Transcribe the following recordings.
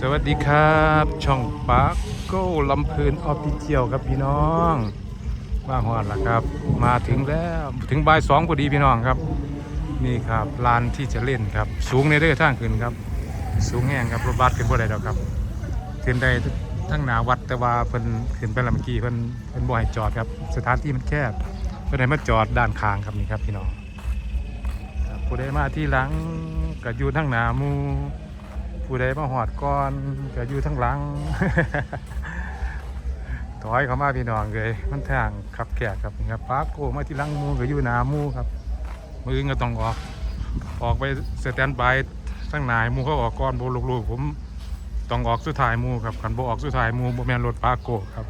สวัสดีครับ ช่องปาร์โก้ลำเพลินออฟฟิเชียลครับพี่น้องบ้าหอดล้วครับ มาถึงแล้วถึงบ่ายสองพอดีพี่น้องครับ นี่ครับลานที่จะเล่นครับ สูงในเด้อทางขึ้นครับ สูงแห้งครับรถบัสขึ้นบ่ได้ดอกครับขึ้นได้ทั้งหนาวัดแต่ว่าเพิ่นขึ้นไปล้วเมื่อกี้เพิ่นเพิ่นบ่ให้จอดครับ สถานที่มันแคบเพิ่นให้มาจอดด้านข้างครับนี่ครับพี่น้องผู้ใดมาที่หลังก็อยู่ทั้งหนามู ผู้ใดมาหอดก่อนก็อยู่ทั้งหลัง ถอยเขามาพี่น้องเลย มันทางขับแขกครับนี่ครับปาโกมาที่หลังมูก็อยู่หนามูครับ มืออื่นก็ต้องออก ออกไปสแตนบายทั้งหนายมูเขาออกก่อนโบลูกๆผมต้องออกสุดท้ายมูครับขันโบออกสุดท้ายมูโบแมนรถปาโกครับ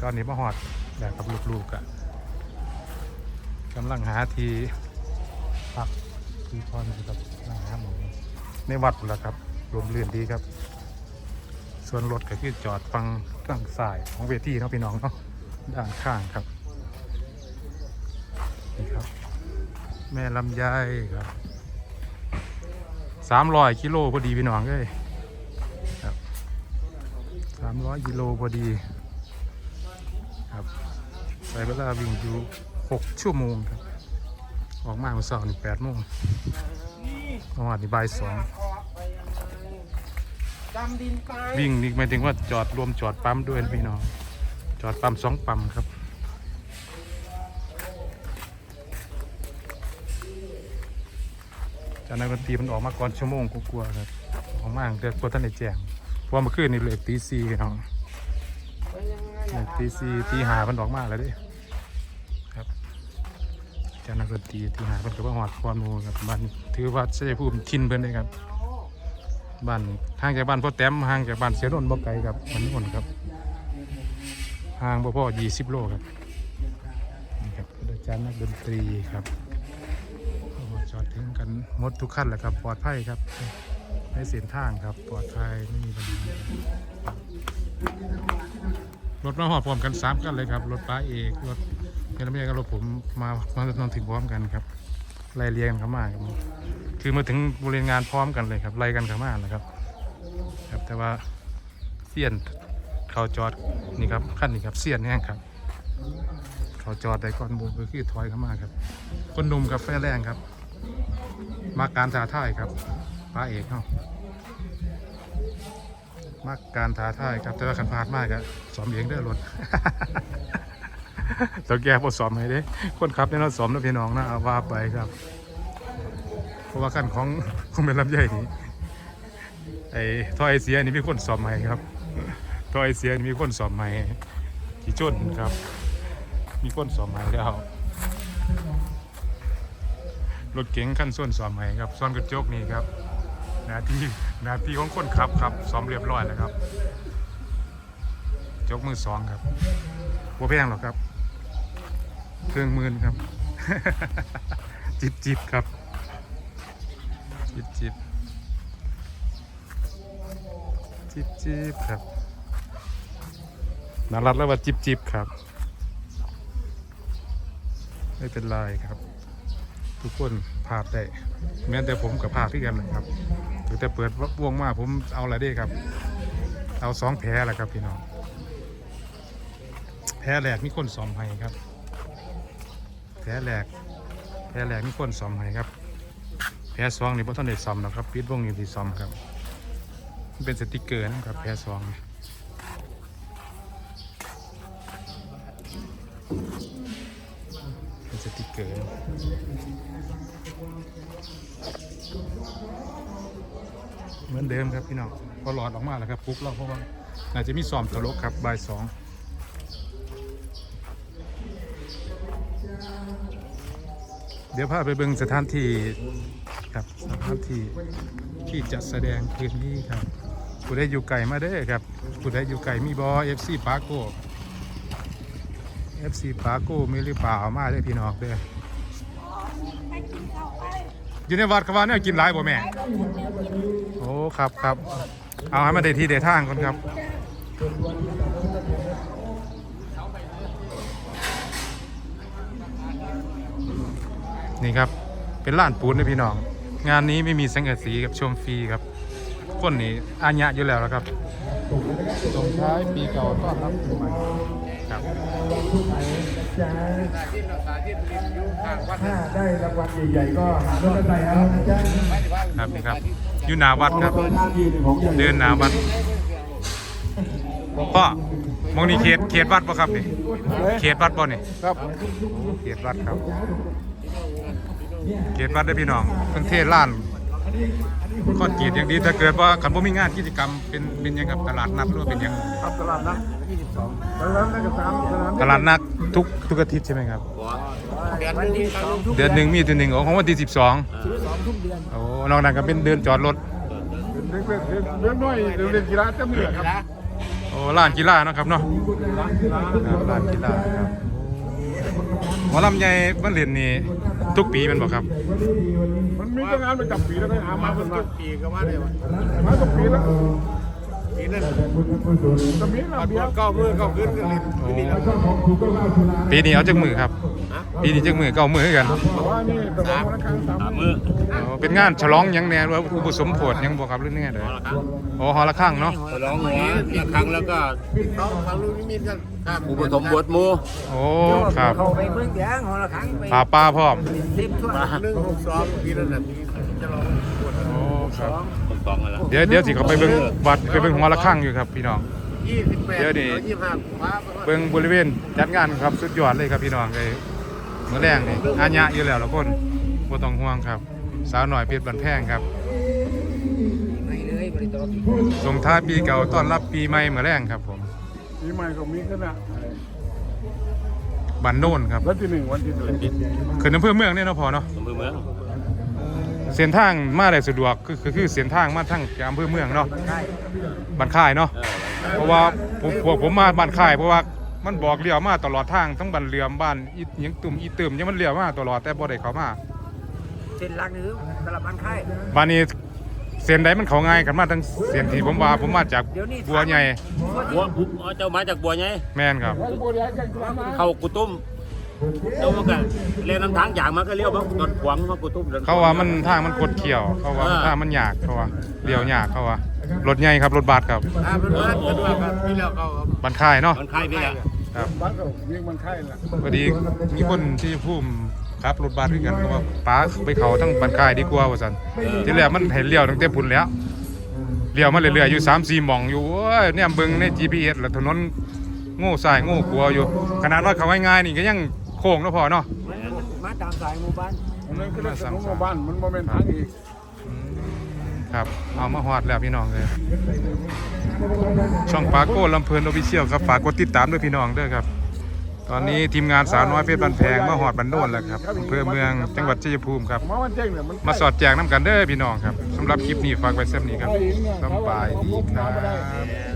ตอนนี้มาหอดอยากกับลูกๆอะกำลังหาทีพักที่พอนกับหาหมู ในวัดแหละครับลมเรื่นดีครับ ส่วนรถก็คือจอดฟังข้างซ้ายของเวทีเนาะพี่น้องเนาะด้านข้างครับนี่ครับ แม่ลำไยครับสามร้อยกิโลพอดีพี่น้องเลยครับสามร้อยกิโลพอดีครับใช้เวลาวิ่งอยู่หกชั่วโมงครับ ออกมาเมื่อเช้านี่แปดโมงประมาณนี้บ่ายสองดำดินไปวิ่งนี่หมายถึงว่าจอดรวมจอดปั๊มด้วยพี่น้อง จอดปั๊มสองปั๊มครับ จากนั้นดนตรีมันออกมาก่อนชั่วโมงกลัวๆครับออกมาเกิดกลัวท่านในแจ้งเพราะว่าเมื่อคืนนี่เลยตีสี่พี่น้องไปยังไงเนี่ยตีสี่ตีหามันออกมาแล้วเดิ จากนักดนตรีตีหาเพิ่นก็ว่าหอดคอนหมูครับบ้านถือว่าใช่ผู้ชินเพิ่นเลยครับบ้านห่างจากบ้านพ่อแต้มห่างจากบ้านเสียนนท์บ่ไกลครับมันนนครับห่างบ่พอ20 โลครับนี่ครับอาจารย์นักดนตรีครับจอดถึงกันหมดทุกขั้นแหละครับปลอดภัยครับในเส้นทางครับปลอดภัยไม่มีปัญหารถมาหอดพร้อมกันสามกันเลยครับรถป้าเอกรถ เฮลเมียกับรถผมมามาตอนถึงพร้อมกันครับไล่เรียงเข้ามาครับคือมาถึงบริเวณงานพร้อมกันเลยครับไล่กันเข้ามานะครับ ครับแต่ว่าเสี้ยนเขาจอดนี่ครับขั้นนี้ครับเสี้ยนแห้งครับเขาจอดได้ก่อนหมูก็คือถอยเข้ามาครับคนหนุ่มกับแฟแรงครับ มาการท้าท่ายครับป้าเอกเขามาการท้าท่ายครับแต่ว่าขันพาดมากครับสอมเองเด้อรถ ต้องแก้บทสอมให้เด้คนขับเนี่ยเราสอมนะพี่น้องนะเอาว่าไปครับ เพราะว่าขั้นของของเป็นลำไยนี่ไอ้ท่อไอเสียนี่มีคนสอบใหม่ครับท่อไอเสียนี่มีคนสอบใหม่ที่จนครับ มีคนสอบใหม่แล้วรถเก๋งขั้นส่วนสอบใหม่ครับส่วนกระจกนี่ครับหนาที่หนาที่ของคนขับครับซ้อมเรียบร้อยแล้วครับจกมือสองครับบัวแพงหรอกครับ เครื่องมือครับ จิบจิบครับ จิบจิบจิบจิบครับนารัดแล้วว่าจิบจิบครับ ไม่เป็นไรครับ ทุกคนพาดได้ แม้แต่ผมกับพาดที่กันเลยครับถึงแต่เปิดว่วงมากผมเอาอะไรได้ครับ เอาสองแผลแหละครับพี่น้องแผลแหลกมีคนสอมให้ครับ ผลแหลกแผลแหลกมีคนสอมให้ครับแพ้ซองนี่พ่ท่านได้ซ่อมนะครับปิดวงนี้ที่ซ่อมครับมันเป็นสติกเกอร์นะครับแพ้ซองเป็นสติกเกอร์เหมือนเดิมครับพี่น้องพอหลอดออกมาแล้วครับปุ๊บเราเพราะว่าน่าจะมีซ่อมตลกครับบ่ายสอง เดี๋ยวพาไปเบิ่งสถานที่ครับสถานที่ที่จะแสดงคืนนี้ครับผู้ใดอยู่ไก่มาเด้ครับผู้ใดอยู่ไก่มีบอเอฟซีปาโก้เอฟซีปาโก้มีหรือเปล่ามาเด้พี่น้องเด้ออยู่ในวัดกวาเนี่ยกินหลายบ่แม่ โอ้ครับครับเอาให้มาได้ที่เดทางก่อนครับ นี่ครับ เป็นล้านปูนนะพี่น้อง งานนี้ไม่มีสังกะสีกับชมฟรีครับ คนนี่อาญะอยู่แล้วนะครับส่งท้ายปีเก่าต้อนรับปีใหม่ครับถ้าได้รางวัลใหญ่ๆก็หารถไปเอานะจ๊ะครับนี่ครับอยู่หนาวัดครับหน้าที่ของใหญ่เดินหนาวัดพ่อมองนี่เขตเขตวัดป่ะครับนี่เขตวัดป่ะนี่ครับเขตวัดครับ เขตวัดได้อพี่น้องเป็นเทศล้านข้อเกียรติอย่างดีถ้าเกิดว่าขันบ่มีงานกิจกรรมเป็นเป็นหยังครับตลาดนัดหรือว่าเป็นหยังครับตลาดนัด22ตลาดนัดก็สามตลาดตลาดนัดทุกทุกอาทิตย์ใช่ไหมครับเดือนวันที่สองทุกเดือนหนึ่งมีเดือนหนึ่งของวันที่สิบสองสองทุกเดือนโอ้นอกนั้นก็เป็นเดือนจอดรถเดือนเดือนเดือนเดือนน้อยเดือนเล่นกีฬาเต็มเลยครับโอ้ร้านกีฬาเนาะครับเนาะครับร้านกีฬาครับหมอลำใหญ่บ้านเรียนนี่ ทุกปีแมันบอกครับ มันมีตั้งงานประจำปีแล้วก็หามาเป็นทุกปีก็ว่าได้ว่ามาทุกปีแล้วปีนั้นจะมีเราเบียร์เก้ามือเก้าขึ้นกันเลยโอ้ปีนี้เอาจักมือครับ ปีนี้จักมือเก้ามือคือกันแต่ว่านี่ตลาดวันละครั้งสามมือโอ้เป็นงานฉลองหยังแน่หรือว่าอุปสมโภชหยังบอกครับหรือไงเด้อโอ้หอละข้างเนาะฉลองหัวอีกครั้งแล้วก็ต้องฟังลูกนิมิตกันครับ อุปสมบทหมู่โอ้ครับเขาไปเมืองแดงหอละครั้งไปผาป้าพร้อมสิบชั่วหนึ่งหกสองปีนั้นน่ะจะลองปวดโอ้ครับต้องต้องกันละเดี๋ยวเดี๋ยวสิเขาไปเบิ่งวัดไปเบิ่งหอละข้างอยู่ครับพี่น้องยี่สิบแปดเดี๋ยวดิยี่สิบห้าฟ้าเบิ่งบริเวณจัดงานครับสุดยอดเลยครับพี่น้องเลยมื้อแรงนี่อาญะอยู่แล้วละคนบ่ต้องห่วงครับ สาวหน่อยเพชรบันแพงครับไม่เลยบริจาคส่งท้ายปีเก่าต้อนรับปีใหม่มื้อแรงครับผม ปีใหม่ก็มีขนาดบันโน่นครับวันที่หนึ่งวันที่หนึ่งขึ้นอำเภอเมืองเนี่ยเนาะพอเนาะอำเภอเมืองเส้นทางมาได้สะดวกคือคือคือเส้นทางมาทางจากอำเภอเมืองเนาะบ้านค่ายเนาะเออเพราะว่าผมพวกผมมาบ้านค่ายเพราะว่ามันบอกเลี้ยวมาตลอดทางทั้งบ้านเหลื่อมบ้านอีหยังตุ่มอีตึมยังมันเลี้ยวมาตลอดแต่บ่ได้เข้ามาเส้นหลักนี่คือตลาดบ้านค่ายบ้านนี้ เส้นใดมันเขาง่ายกันมาทั้งเส้นที่ผมว่าผมมาจากเดี๋ยวนี้บัวใหญ่บัวอ๋อเจ้ามาจากบัวไงแม่นครับ เข้ากุตุ้มเจ้าก็เรียนนำทางอย่างมาก็เลี้ยวมาตอนขวางมากุตุ้มดินเขาว่ามันทางมันกดเขี่ยว เขาว่าอ่าทางมันยากเขาว่าเลี้ยวยากเขาว่ารถใหญ่ครับรถบัสครับอ่าเป็นว่าเป็นว่ากันพี่แล้วเขาบ้านค่ายเนาะมันคลายพี่ละครับบ้านเขาเรียกมันไข่ละพอดีมีคนที่พุ่ม ครับรถบัสด้วยกันเขาว่าป้าไปเขาทั้งบ้านค่ายดีกว่าว่าซั่นที่แรกมันเห็นเลี้ยวตั้งแต่พุ่นแล้วเลี้ยวมาเรื่อยๆอยู่3 4หม่องอยู่โอ้ยเนี่ยเบิ่งใน GPS แล้วถนนโง่ซ้ายโง่ขวาอยู่ขนาดรถเขาง่ายๆนี่ก็ยังโค้งเนาะพอเนาะมาตามสายหมู่บ้านมันก็เลยสนุกมาบ้านมันโมเมนต์ทางอีกครับเอามาฮอดแล้วพี่น้องเลยช่องปาโก้ลำเพลินโอฟิเชียลครับฝากกดติดตามด้วยพี่น้องเด้อครับ ตอนนี้ทีมงานสาวน้อยเพชรบันแพงมาฮอดบันโดนแล้วครับอำเภอเมืองจังหวัดชัยภูมิครับ มาวันแจ้งเนี่ยมันมาสอดแจงน้ำกันเด้อพี่น้องครับสำหรับคลิปนี้ฝากไว้เส้นนี้ครับสำบายดีครับ